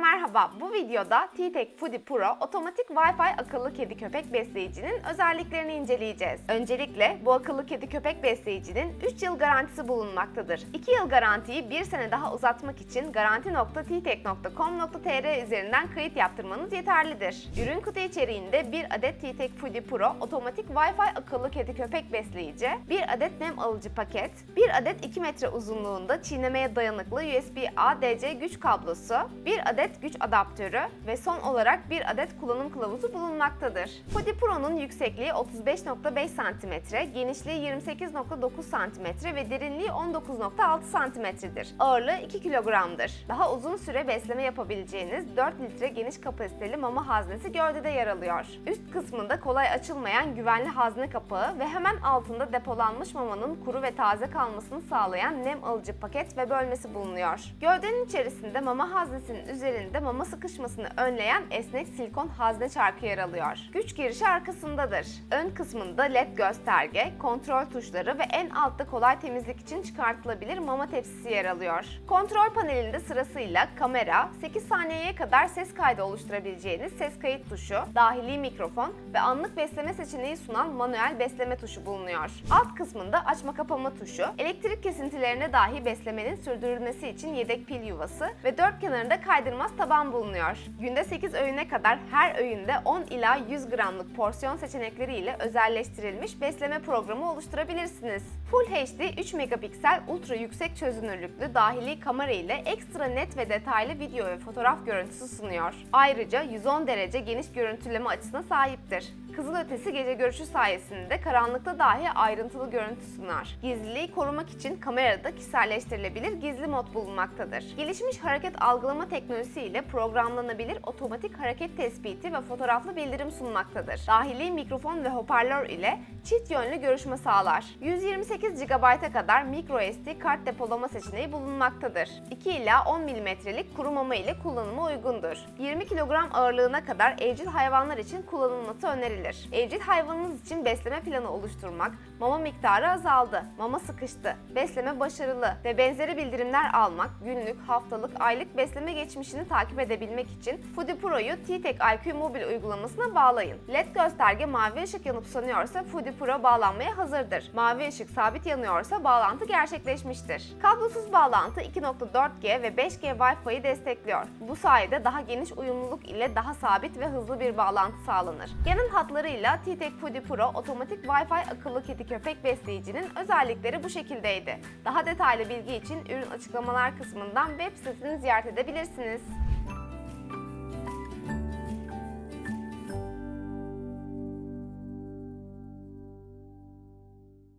merhaba. Bu videoda T-Tech Foodie Pro otomatik Wi-Fi akıllı kedi köpek besleyicinin özelliklerini inceleyeceğiz. Öncelikle bu akıllı kedi köpek besleyicinin 3 yıl garantisi bulunmaktadır. 2 yıl garantiyi 1 sene daha uzatmak için garanti.ttech.com.tr üzerinden kayıt yaptırmanız yeterlidir. Ürün kutu içeriğinde 1 adet T-Tech Foodie Pro otomatik Wi-Fi akıllı kedi köpek besleyici, 1 adet nem alıcı paket, 1 adet 2 metre uzunluğunda çiğnemeye dayanıklı USB-A DC güç kablosu, 1 adet güç adaptörü ve son olarak 1 adet kullanım kılavuzu bulunmaktadır. Foodie Pro'nun yüksekliği 35.5 cm, genişliği 28.9 cm ve derinliği 19.6 cm'dir. Ağırlığı 2 kilogramdır. Daha uzun süre besleme yapabileceğiniz 4 litre geniş kapasiteli mama haznesi gövdede yer alıyor. Üst kısmında kolay açılmayan güvenli hazne kapağı ve hemen altında depolanmış mamanın kuru ve taze kalmasını sağlayan nem alıcı paket ve bölmesi bulunuyor. Gövdenin içerisinde mama haznesinin üzerinde mama sıkışmasını önleyen esnek silikon hazne çarkı yer alıyor. Güç girişi arkasındadır. Ön kısmında led gösterge, kontrol tuşları ve en altta kolay temizlik için çıkartılabilir mama tepsisi yer alıyor. Kontrol panelinde sırasıyla kamera, 8 saniyeye kadar ses kaydı oluşturabileceğiniz ses kayıt tuşu, dahili mikrofon ve anlık besleme seçeneği sunan manuel besleme tuşu bulunuyor. Alt kısmında açma kapama tuşu, elektrik kesintilerine dahi beslemenin sürdürülmesi için yedek pil yuvası ve dört kenarında kaydırmaz taban bulunuyor. Günde 8 öğüne kadar her öğünde 10 ila 100 gramlık porsiyon seçenekleriyle özelleştirilmiş besleme programı oluşturabilirsiniz. Full HD 3 megapiksel ultra yüksek çözünürlüklü dahili kamera ile ekstra net ve detaylı video ve fotoğraf görüntüsü sunuyor. Ayrıca 110 derece geniş görüntüleme açısına sahiptir. Kızılötesi gece görüşü sayesinde karanlıkta dahi ayrıntılı görüntü sunar. Gizliliği korumak için kamerada kişiselleştirilebilir gizli mod bulunmaktadır. Gelişmiş hareket algılama teknolojisi ile programlanabilir otomatik hareket tespiti ve fotoğraflı bildirim sunmaktadır. Dahili mikrofon ve hoparlör ile çift yönlü görüşme sağlar. 128 GB'a kadar microSD kart depolama seçeneği bulunmaktadır. 2 ila 10 mm'lik kuru mama ile kullanıma uygundur. 20 kilogram ağırlığına kadar evcil hayvanlar için kullanılması önerilir. Evcil hayvanınız için besleme planı oluşturmak, mama miktarı azaldı, mama sıkıştı, besleme başarılı ve benzeri bildirimler almak, günlük, haftalık, aylık besleme geçmişini takip edebilmek için Foodie Pro'yu T-Tech IQ mobil uygulamasına bağlayın. LED gösterge mavi ışık yanıp sönüyorsa Foodie Pro bağlanmaya hazırdır. Mavi ışık sabit yanıyorsa bağlantı gerçekleşmiştir. Kablosuz bağlantı 2.4G ve 5G Wi-Fi'yi destekliyor. Bu sayede daha geniş uyumluluk ile daha sabit ve hızlı bir bağlantı sağlanır. Genel hatlarıyla T-Tech Foodie Pro otomatik Wi-Fi akıllı kedi köpek besleyicinin özellikleri bu şekildeydi. Daha detaylı bilgi için ürün açıklamalar kısmından web sitesini ziyaret edebilirsiniz.